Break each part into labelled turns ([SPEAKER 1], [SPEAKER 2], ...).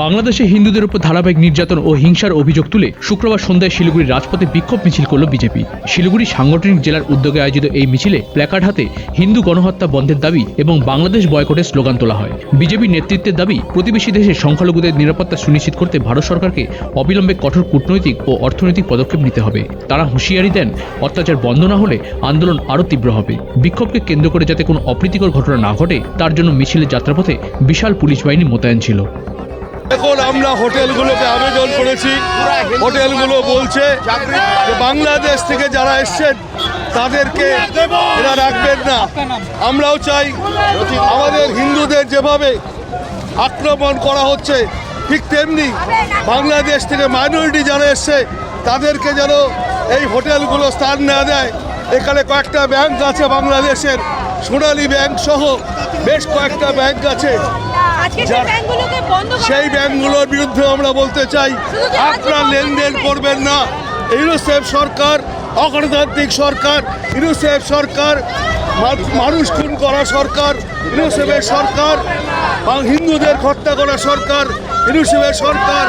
[SPEAKER 1] বাংলাদেশে হিন্দুদের উপর ধারাবাহিক নির্যাতন ও হিংসার অভিযোগ তুলে শুক্রবার সন্ধ্যায় শিলিগুড়ির রাজপথে বিক্ষোভ মিছিল করল বিজেপি। শিলিগুড়ি সাংগঠনিক জেলার উদ্যোগে আয়োজিত এই মিছিলে প্ল্যাকার্ড হাতে হিন্দু গণহত্যা বন্ধের দাবি এবং বাংলাদেশ বয়কটের স্লোগান তোলা হয়। বিজেপি নেতৃত্বের দাবি, প্রতিবেশী দেশে সংখ্যালঘুদের নিরাপত্তা সুনিশ্চিত করতে ভারত সরকারকে অবিলম্বে কঠোর কূটনৈতিক ও অর্থনৈতিক পদক্ষেপ নিতে হবে। তারা হুঁশিয়ারি দেন, অত্যাচার বন্ধ না হলে আন্দোলন আরও তীব্র হবে। বিক্ষোভকে কেন্দ্র করে যাতে কোনো অপ্রীতিকর ঘটনা না ঘটে, তার জন্য মিছিলের যাত্রাপথে বিশাল পুলিশ বাহিনী মোতায়েন ছিল।
[SPEAKER 2] এখন আমরা হোটেলগুলোকে আবেদন করেছি। হোটেলগুলো বলছে যে বাংলাদেশ থেকে যারা এসছেন, তাদেরকে এরা রাখবেন না। আমরাও চাই আমাদের হিন্দুদের যেভাবে আক্রমণ করা হচ্ছে, ঠিক তেমনি বাংলাদেশ থেকে মাইনরিটি যারা এসছে, তাদেরকে যেন এই হোটেলগুলো স্থান না দেয়। এখানে কয়েকটা ব্যাংক আছে বাংলাদেশের, সোনালী ব্যাংক সহ বেশ কয়েকটা ব্যাংক আছে।
[SPEAKER 3] সেই।
[SPEAKER 2] ব্যাংকগুলোর বিরুদ্ধে আমরা বলতে চাই আপনারা লেনদেন করবেন না ইউনিসেফ সরকার অগণতান্ত্রিক সরকার ইউনিসেফ সরকার মানুষ খুন করা সরকার ইউনিসেফের সরকার হিন্দুদের হত্যা করা সরকার ইউনিসেফের সরকার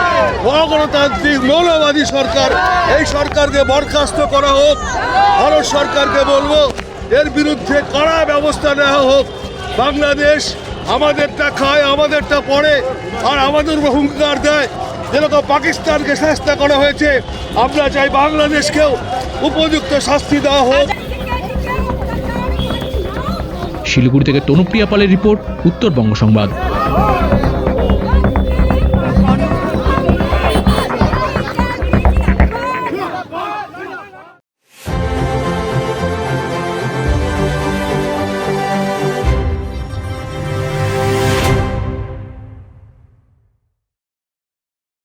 [SPEAKER 2] অগণতান্ত্রিক মৌলবাদী সরকার এই সরকারকে বরখাস্ত করা হোক ভারত সরকারকে বলব এর বিরুদ্ধে কড়া ব্যবস্থা নেওয়া হোক বাংলাদেশ আমাদেরটা খায়, আমাদেরটা পড়ে, আর আমাদের হুঙ্কার দেয়। যেরকম পাকিস্তানকে শাস্তা করা হয়েছে, আমরা চাই বাংলাদেশকেও উপযুক্ত শাস্তি দেওয়া হোক।
[SPEAKER 1] শিলিগুড়ি থেকে তনুপ্রিয়া পালের রিপোর্ট, উত্তরবঙ্গ সংবাদ।